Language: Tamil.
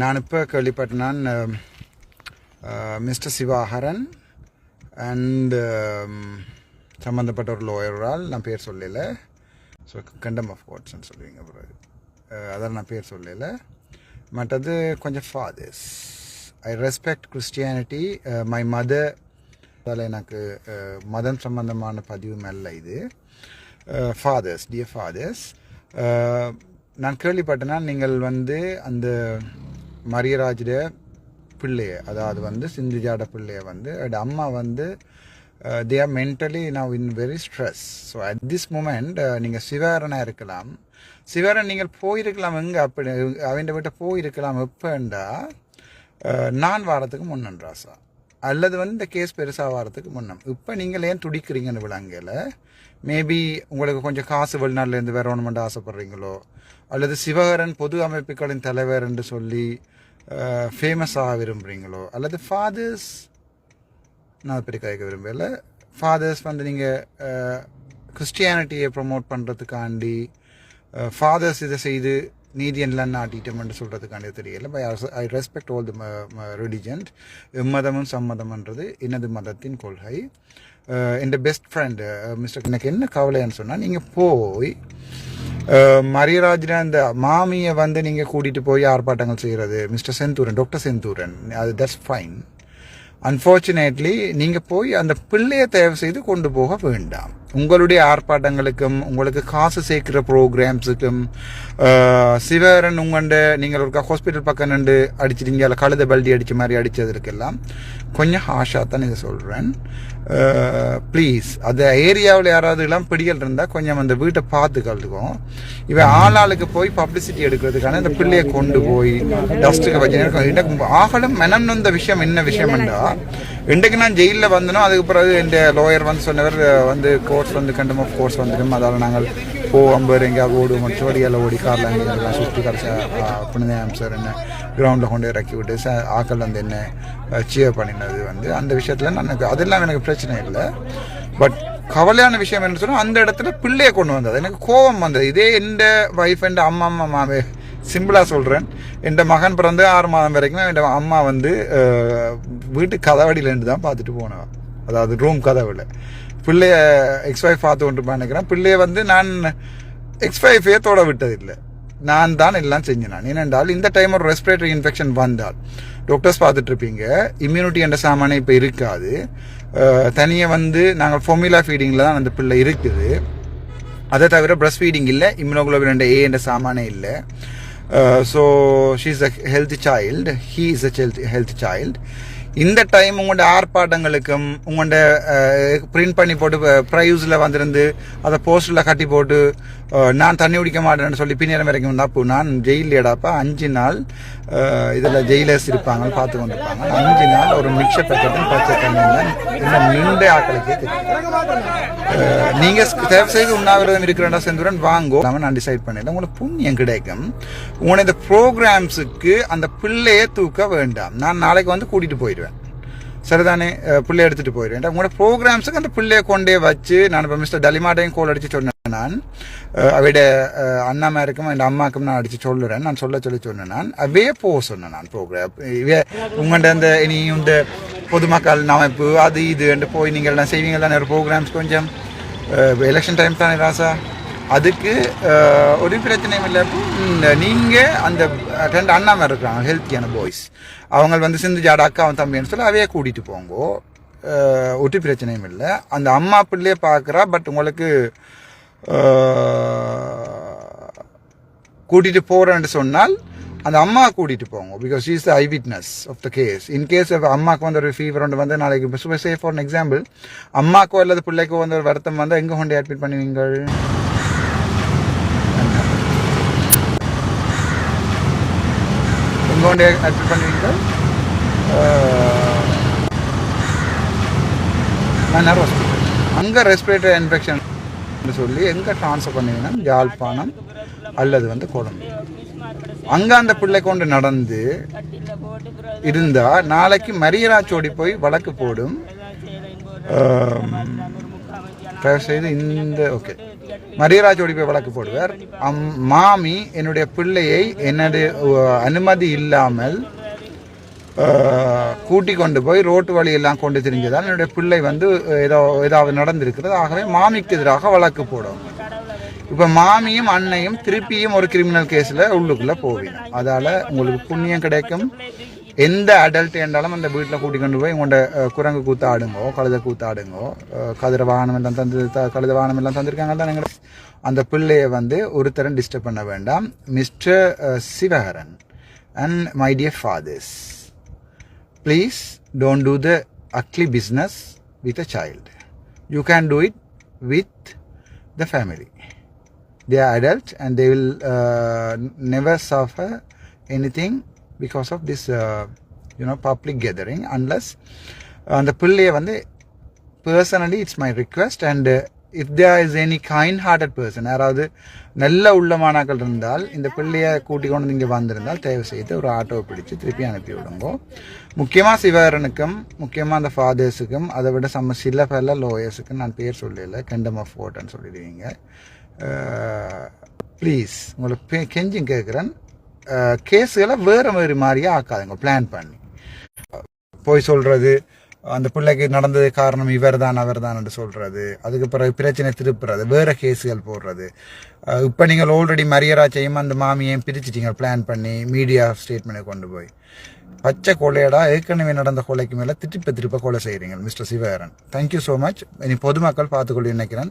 நான் இப்போ கேள்விப்பட்டேன் மிஸ்டர் சிவாஹரன் அண்ட் சம்மந்தப்பட்ட ஒரு லோயரால் நான் பேர் சொல்லல. ஸோ கண்டம் ஆஃப் கோட்ஸ்ன்னு சொல்லுவீங்க பிறகு அதான் நான் பேர் சொல்லல. மற்றது கொஞ்சம் fathers I respect Christianity my mother அதில் எனக்கு மதம் சம்பந்தமான பதிவு அல்ல இது. ஃபாதர்ஸ் டியர் ஃபாதர்ஸ் நான் கேள்விப்பட்டேன்னா நீங்கள் வந்து அந்த மரியராஜுடைய பிள்ளைய. அதாவது வந்து சிந்துஜாட பிள்ளைய வந்து. அவட அம்மா வந்து they are mentally now in very stress so at this moment நீங்கள் சிவாரனாக இருக்கலாம். சிவாரன் நீங்கள் போயிருக்கலாம் எங்கே? அப்படி அவன் விட்டு போயிருக்கலாம். எப்போண்டா? Uh, நான் வாரத்துக்கு முன்னன் ராசா அல்லது வந்து இந்த கேஸ் பெருசாக வாரத்துக்கு முன்னம். இப்போ நீங்கள் ஏன் துடிக்கிறீங்கன்னு விளங்கல மேபி உங்களுக்கு கொஞ்சம் காசு வெளிநாட்டிலேருந்து வரணுமென்று ஆசைப்பட்றீங்களோ? அல்லது சிவகரன் பொது அமைப்புகளின் தலைவர் என்று சொல்லி ஃபேமஸ் ஆக விரும்புகிறீங்களோ அல்லது ஃபாதர்ஸ் நான் அதை பற்றி கேட்க விரும்பல. ஃபாதர்ஸ் வந்து நீங்கள் கிறிஸ்டியானிட்டியை ப்ரொமோட் பண்ணுறதுக்காண்டி ஃபாதர்ஸ் இதை செய்து நீதி நீதியெல்லாம் நாட்டிட்டோம்னு சொல்கிறதுக்காண்டி தெரியல. By I respect all the religion எம்மதமும் சம்மதம்ன்றது எனது மதத்தின் கொள்கை. என் பெஸ்ட் ஃப்ரெண்டு மிஸ்டர் எனக்கு என்ன கவலைன்னு சொன்னால் நீங்கள் போய் மரியராஜன அந்த மாமியை வந்து நீங்கள் கூட்டிகிட்டு போய் ஆர்ப்பாட்டங்கள் செய்கிறது மிஸ்டர் செந்தூரன் டாக்டர் செந்தூரன் அது தட்ஸ் ஃபைன் அன்ஃபார்ச்சுனேட்லி நீங்கள் போய் அந்த பிள்ளையை தயவு செய்து கொண்டு போக வேண்டாம். உங்களுடைய ஆர்ப்பாட்டங்களுக்கும் உங்களுக்கு காசு சேர்க்கிற ப்ரோக்ராம்ஸுக்கும் சிவரன் உங்கண்டு நீங்கள் ஒரு ஹாஸ்பிட்டல் பக்கம் நின்று அடிச்சிட்டீங்க அல்ல கழுத பல்டி அடித்த மாதிரி அடித்ததுக்கெல்லாம் கொஞ்சம் ஹாஷாக தான் இதை சொல்கிறேன் ப்ளீஸ் அந்த ஏரியாவில் யாராவது எல்லாம் பிடிகள் இருந்தால் கொஞ்சம் அந்த வீட்டை பார்த்து கழுதுவோம். இவன் ஆளாளுக்கு போய் பப்ளிசிட்டி எடுக்கிறதுக்கான இந்த பிள்ளையை கொண்டு போய் டஸ்ட்டுக்கு வச்சு எனக்கு ஆகலும் மனம் நொந்த விஷயம் என்ன விஷயம்டா? இன்றைக்கு நான் ஜெயிலில் வந்தனோ அதுக்கு பிறகு என் லோயர் வந்து சொன்னவர் வந்து கோ கோர்ஸ் வந்து கண்டும் ஆஃப் கோர்ஸ் வந்துடும் அதால் நாங்கள் போ அம்பர் எங்கேயாவது ஓடுவோம் சோடியால் ஓடி காரில் எங்கேயெல்லாம் சுற்றி கடைசி புனிதம் சார் என்ன கிரவுண்டில் கொண்டு இறக்கி விட்டு ச ஆக்கள் வந்து என்ன சியர் பண்ணினது வந்து அந்த விஷயத்தில் எனக்கு அதெல்லாம் எனக்கு பிரச்சனை இல்லை பட் கவலையான விஷயம் என்ன சொன்னால் அந்த இடத்துல பிள்ளையை கொண்டு வந்தது எனக்கு கோபம் வந்தது இதே எந்த ஒய்ஃப் என் அம்மா அம்மா மாவே சிம்பிளாக சொல்கிறேன் என் மகன் பிறந்து ஆறு மாதம் வரைக்கும் என் அம்மா வந்து வீட்டு கதவடியிலேருந்து தான் பார்த்துட்டு போனவன் அதாவது ரூம் கதவுல பிள்ளைய எக்ஸ் ஒய்ஃப் பார்த்து கொண்டு நினைக்கிறேன். பிள்ளைய வந்து நான் எக்ஸ் ஒய்ஃபே தொட விட்டதில்லை. நான் தான் எல்லாம் செஞ்சேன் ஏனென்றால் இந்த டைம் ஒரு ரெஸ்பிரேட்டரி இன்ஃபெக்ஷன் வந்தால். டாக்டர்ஸ் பார்த்துட்டு இருப்பீங்க இம்யூனிட்டி என்ற சாமானே இப்போ இருக்காது. தனியாக வந்து நாங்கள் ஃபொமிலா ஃபீடிங்கில் தான் அந்த பிள்ளை இருக்குது. அதை தவிர பிரஸ்ட் ஃபீடிங் இல்லை இம்யூனோகுளோபின் என்ற ஏ என்ற சாமானே இல்லை. So she is a health child he is a health child இந்த டைம் உங்களோட ஆர்ப்பாட்டங்களுக்கும் உங்களோட பிரிண்ட் பண்ணி போட்டு ப்ரைஸில் வந்திருந்து அதை போஸ்டரில் கட்டி போட்டு நான் தண்ணி குடிக்க மாட்டேன்னு சொல்லி பின்னேரம் வரைக்கும் வந்தா அப்போ நான் ஜெயில் ஜெயிலேடாப்பா அஞ்சு நாள் இதில் ஜெயிலர்ஸ் இருப்பாங்க பார்த்து கொண்டிருப்பாங்க. அஞ்சு நாள் ஒரு மிக்சர் பேக்கெட்டும் பச்சை தண்ணி இன்னும் நின்று ஆக்களுக்கே நீங்கள் தேவை செய்து உண்ணாவிரதம் இருக்கிறேன்டா செந்துரன் வாங்கோ. நான் டிசைட் பண்ணல உங்களுக்கு புண்ணியம் கிடைக்கும். உங்களை இந்த ப்ரோக்ராம்ஸுக்கு அந்த பிள்ளையை தூக்க வேண்டாம். நான் நாளைக்கு வந்து கூட்டிகிட்டு போயிடுவேன். சரிதானே? பிள்ளை எடுத்துகிட்டு போயிடுவேன் உங்களோட ப்ரோக்ராம்ஸுக்கு அந்த பிள்ளையை கொண்டே வச்சு நான் இப்போ மிஸ்டர் டலிமாட்டையும் கோல் அடித்து சொன்னேன். நான் அவட அண்ணாமாருக்கும் என் அம்மாக்கும் நான் அடித்து சொல்லுறேன். நான் சொல்ல சொல்லி சொன்னேன் நான். அவே போக சொன்னேன் நான் ப்ரோக்ராம் இவே உங்கள்கிட்ட அந்த இனி இந்த பொதுமக்கள் அமைப்பு அது இது என்று போய் நீங்கள் எல்லாம் செய்வீங்களா ஒரு ப்ரோக்ராம்ஸ் கொஞ்சம் எலெக்ஷன் டைம் தானே ராசா? அதுக்கு ஒரு பிரச்சனையும் இல்லை. நீங்கள் அந்த ரெண்டு அண்ணாம இருக்கிறாங்க ஹெல்த்தியான பாய்ஸ் அவங்க வந்து சிந்து ஜாட அக்காவும் தம்பின்னு சொல்லி அவையே கூட்டிகிட்டு போங்கோ. ஒட்டு பிரச்சனையும் இல்லை. அந்த அம்மா பிள்ளையே பார்க்குறா பட் உங்களுக்கு கூட்டிகிட்டு போகிறேன்னு சொன்னால் அந்த அம்மா கூட்டிகிட்டு போங்க because is the eye witness of the case in case அம்மாவுக்கு வந்து ஒரு ஃபீவர் ஒன்று வந்து நாளைக்கு சே ஃபார் எக்ஸாம்பிள் அம்மாக்கோ அல்லது பிள்ளைக்கோ வந்து ஒரு வருத்தம் வந்தால் எங்கே கொண்டு அட்மிட் பண்ணுவீங்கள்? எங்கே கொண்டு அட்மிட் பண்ணுவீங்கள்? மன்னார் ஹாஸ்பிட்டல் அங்கே ரெஸ்பிரேட்டரி இன்ஃபெக்ஷன் சொல்லி எங்கே ட்ரான்ஸ்ஃபர் பண்ணுவீங்கன்னா யாழ்ப்பாணம் அல்லது வந்து கொழும்பு. அங்கே அந்த பிள்ளை கொண்டு நடந்து இருந்தால் நாளைக்கு மரியராச்சோடி போய் வழக்கு போடும். தயவு செய்து இந்த ஓகே மரியராஜோடி போய் வழக்கு போடுவார். அம் மாமி என்னுடைய பிள்ளையை என்னுடைய அனுமதி இல்லாமல் கூட்டி கொண்டு போய் ரோட்டு வழியெல்லாம் கொண்டு திரிஞ்சதால் என்னுடைய பிள்ளை வந்து ஏதோ ஏதாவது நடந்திருக்கிறது. ஆகவே மாமிக்கு எதிராக வழக்கு போடும். இப்போ மாமியும் அன்னையும் திருப்பியும் ஒரு கிரிமினல் கேஸில் உள்ளுக்குள்ளே போவீங்க. அதால் உங்களுக்கு புண்ணியம் கிடைக்கும். எந்த அடல்ட் என்றாலும் அந்த வீட்டில் கூட்டி கொண்டு போய் உங்கள்ட குரங்கு கூத்தாடுங்கோ கழுத கூத்தாடுங்கோ கதிர வாகனம் எல்லாம் தந்து த- கழுத வாகனம் எல்லாம் தந்திருக்காங்க தானே அந்த பிள்ளையை வந்து ஒருத்தரும் டிஸ்டர்ப் பண்ண வேண்டாம். Mister Sivaharan and my dear fathers please don't do the ugly business with a child you can do it with the family they are adults and they will uh, never suffer anything because of this uh, you know public gathering unless அந்த பிள்ளையை வந்து personally it's my request and if there is any kind hearted person யாராவது நல்ல உள்ளமானாக்கள் இருந்தால் இந்த பிள்ளையை கூட்டி கொண்டு இங்கே வந்திருந்தால் தயவு செய்து ஒரு ஆட்டோவை பிடிச்சு திருப்பி அனுப்பி விடுங்க. முக்கியமாக சிவகரனுக்கும் முக்கியமாக அந்த ஃபாதர்ஸுக்கும் அதை விட சம்ம சில பல லோயர்ஸுக்கும் நான் பேர் சொல்லல கண்டம் ஆஃப் ஓட்டன்னு சொல்லிடுவீங்க. ப்ளீஸ் உங்களுக்கு பெ- கேட்குறேன். கேஸுகளை வேறு வேறு மாதிரியே ஆக்காதுங்க பிளான் பண்ணி. போய் சொல்கிறது அந்த பிள்ளைக்கு நடந்தது காரணம் இவர் தான் அவர் தான் சொல்கிறது அதுக்கு பிறகு பிரச்சனை திருப்புறது வேறு கேஸுகள் போடுறது. இப்போ நீங்கள் ஆல்ரெடி மரியராஜையும் அந்த மாமியையும் பிரிச்சிட்டிங்க பிளான் பண்ணி மீடியா ஸ்டேட்மெண்ட்டை கொண்டு போய். பச்சை கொள்ளையடா ஏற்கனவே நடந்த கொலைக்கு மேலே திருப்ப திருப்ப கொலை செய்கிறீங்க mister Sivakaran. Thank you so much இனி பொதுமக்கள் பார்த்துக்கொள்ள நினைக்கிறேன்.